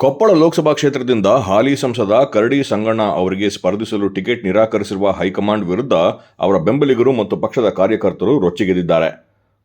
ಕೊಪ್ಪಳ ಲೋಕಸಭಾ ಕ್ಷೇತ್ರದಿಂದ ಹಾಲಿ ಸಂಸದ ಕರಡಿ ಸಂಗಣ್ಣ ಅವರಿಗೆ ಸ್ಪರ್ಧಿಸಲು ಟಿಕೆಟ್ ನಿರಾಕರಿಸಿರುವ ಹೈಕಮಾಂಡ್ ವಿರುದ್ಧ ಅವರ ಬೆಂಬಲಿಗರು ಮತ್ತು ಪಕ್ಷದ ಕಾರ್ಯಕರ್ತರು ರೊಚ್ಚಿಗೆದ್ದಿದ್ದಾರೆ.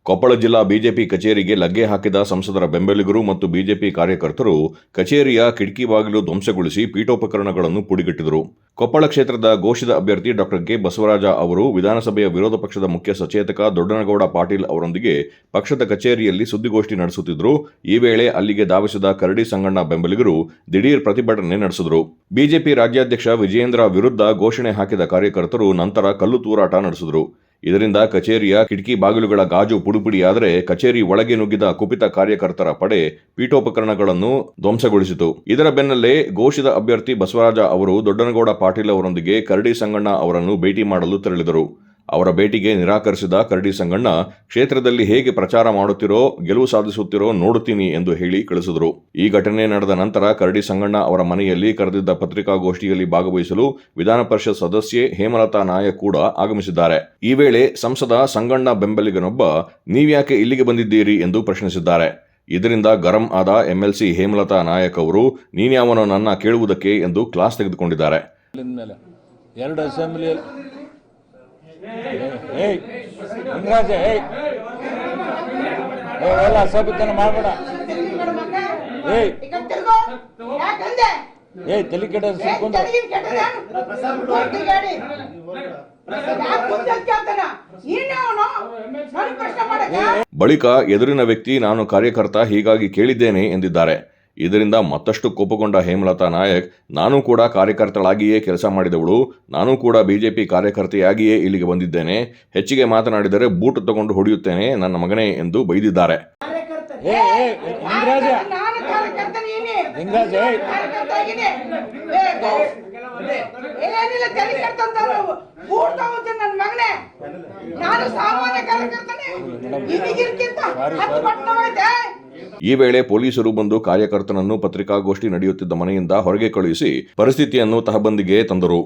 ಕೊಪ್ಪಳ ಜಿಲ್ಲಾ ಬಿಜೆಪಿ ಕಚೇರಿಗೆ ಲಗ್ಗೆ ಹಾಕಿದ ಸಂಸದರ ಬೆಂಬಲಿಗರು ಮತ್ತು ಬಿಜೆಪಿ ಕಾರ್ಯಕರ್ತರು ಕಚೇರಿಯ ಕಿಟಕಿ ಬಾಗಿಲು ಧ್ವಂಸಗೊಳಿಸಿ ಪೀಠೋಪಕರಣಗಳನ್ನು ಪುಡಿಗಟ್ಟಿದರು. ಕೊಪ್ಪಳ ಕ್ಷೇತ್ರದ ಘೋಷಿತ ಅಭ್ಯರ್ಥಿ ಡಾಕ್ಟರ್ ಕೆ ಬಸವರಾಜ ಅವರು ವಿಧಾನಸಭೆಯ ವಿರೋಧ ಪಕ್ಷದ ಮುಖ್ಯ ಸಚೇತಕ ದೊಡ್ಡನಗೌಡ ಪಾಟೀಲ್ ಅವರೊಂದಿಗೆ ಪಕ್ಷದ ಕಚೇರಿಯಲ್ಲಿ ಸುದ್ದಿಗೋಷ್ಠಿ ನಡೆಸುತ್ತಿದ್ದರು. ಈ ವೇಳೆ ಅಲ್ಲಿಗೆ ಧಾವಿಸಿದ ಕರಡಿ ಸಂಗಣ್ಣ ಬೆಂಬಲಿಗರು ದಿಢೀರ್ ಪ್ರತಿಭಟನೆ ನಡೆಸಿದರು. ಬಿಜೆಪಿ ರಾಜ್ಯಾಧ್ಯಕ್ಷ ವಿಜಯೇಂದ್ರ ವಿರುದ್ಧ ಘೋಷಣೆ ಹಾಕಿದ ಕಾರ್ಯಕರ್ತರು ನಂತರ ಕಲ್ಲು ತೂರಾಟ ನಡೆಸಿದರು. ಇದರಿಂದ ಕಚೇರಿಯ ಕಿಟಕಿ ಬಾಗಿಲುಗಳ ಗಾಜು ಪುಡುಪುಡಿಯಾದರೆ ಕಚೇರಿ ಒಳಗೆ ನುಗ್ಗಿದ ಕುಪಿತ ಕಾರ್ಯಕರ್ತರ ಪಡೆ ಪೀಠೋಪಕರಣಗಳನ್ನು ಧ್ವಂಸಗೊಳಿಸಿತು. ಇದರ ಬೆನ್ನಲ್ಲೇ ಘೋಷಿತ ಅಭ್ಯರ್ಥಿ ಬಸವರಾಜ ಅವರು ದೊಡ್ಡನಗೌಡ ಪಾಟೀಲ್ ಅವರೊಂದಿಗೆ ಕರಡಿ ಸಂಗಣ್ಣ ಅವರನ್ನು ಭೇಟಿ ಮಾಡಲು ತೆರಳಿದರು. ಅವರ ಭೇಟಿಗೆ ನಿರಾಕರಿಸಿದ ಕರಡಿ ಸಂಗಣ್ಣ, ಕ್ಷೇತ್ರದಲ್ಲಿ ಹೇಗೆ ಪ್ರಚಾರ ಮಾಡುತ್ತಿರೋ, ಗೆಲುವು ಸಾಧಿಸುತ್ತಿರೋ ನೋಡುತ್ತೀನಿ ಎಂದು ಹೇಳಿ ಕಳಿಸಿದರು. ಈ ಘಟನೆ ನಡೆದ ನಂತರ ಕರಡಿ ಸಂಗಣ್ಣ ಅವರ ಮನೆಯಲ್ಲಿ ಕರೆದಿದ್ದ ಪತ್ರಿಕಾಗೋಷ್ಠಿಯಲ್ಲಿ ಭಾಗವಹಿಸಲು ವಿಧಾನ ಪರಿಷತ್ ಸದಸ್ಯೆ ಹೇಮಲತಾ ನಾಯಕ್ ಕೂಡ ಆಗಮಿಸಿದ್ದಾರೆ. ಈ ವೇಳೆ ಸಂಸದ ಸಂಗಣ್ಣ ಬೆಂಬಲಿಗನೊಬ್ಬ, ನೀವ್ಯಾಕೆ ಇಲ್ಲಿಗೆ ಬಂದಿದ್ದೀರಿ? ಎಂದು ಪ್ರಶ್ನಿಸಿದ್ದಾರೆ. ಇದರಿಂದ ಗರಂ ಆದ ಎಂಎಲ್ಸಿ ಹೇಮಲತಾ ನಾಯಕ್ ಅವರು, ನೀನ್ಯಾವನು ನನ್ನ ಕೇಳುವುದಕ್ಕೆ ಎಂದು ಕ್ಲಾಸ್ ತೆಗೆದುಕೊಂಡಿದ್ದಾರೆ. ಏಯ್ ಲಿಂಗರಾಜ ಏಯ್. ಏ, ಎಲ್ಲ ಅಸಭ್ಯತನ ಮಾಡಬೇಡ. ಏಯ್. ಈಗ ತಿರ್ಗೋ ಯಾಕಂದೆ ಏಯ್ ತಲೆ ಕೆಟ್ಟ ಸಿಕ್ಕೊಂಡು ಬಳಿಕ ಎದುರಿನ ವ್ಯಕ್ತಿ ನಾನು ಕಾರ್ಯಕರ್ತ ಹೀಗಾಗಿ ಕೇಳಿದ್ದೇನೆ ಎಂದಿದ್ದಾರೆ. ಇದರಿಂದ ಮತ್ತಷ್ಟು ಕೋಪಗೊಂಡ ಹೇಮಲತಾ ನಾಯಕ್ ನಾನು ಕೂಡ ಕಾರ್ಯಕರ್ತಳಾಗಿಯೇ ಕೆಲಸ ಮಾಡಿದವಳು. ನಾನು ಕೂಡ ಬಿಜೆಪಿ ಕಾರ್ಯಕರ್ತೆಯಾಗಿಯೇ ಇಲ್ಲಿಗೆ ಬಂದಿದ್ದೇನೆ. ಹೆಚ್ಚಿಗೆ ಮಾತನಾಡಿದರೆ ಬೂಟು ತಗೊಂಡು ಹೊಡೆಯುತ್ತೇನೆ ನನ್ನ ಮಗನೇ ಎಂದು ಬೈದಿದ್ದಾರೆ. ನಾನು ಸಾಮಾನ್ಯ ಈ ವೇಳೆ ಪೊಲೀಸರು ಬಂದು ಕಾರ್ಯಕರ್ತನನ್ನು ಪತ್ರಿಕಾಗೋಷ್ಠಿ ನಡೆಯುತ್ತಿದ್ದ ಮನೆಯಿಂದ ಹೊರಗೆ ಕಳುಹಿಸಿ ಪರಿಸ್ಥಿತಿಯನ್ನು ತಹಬಂದಿಗೆ ತಂದರು.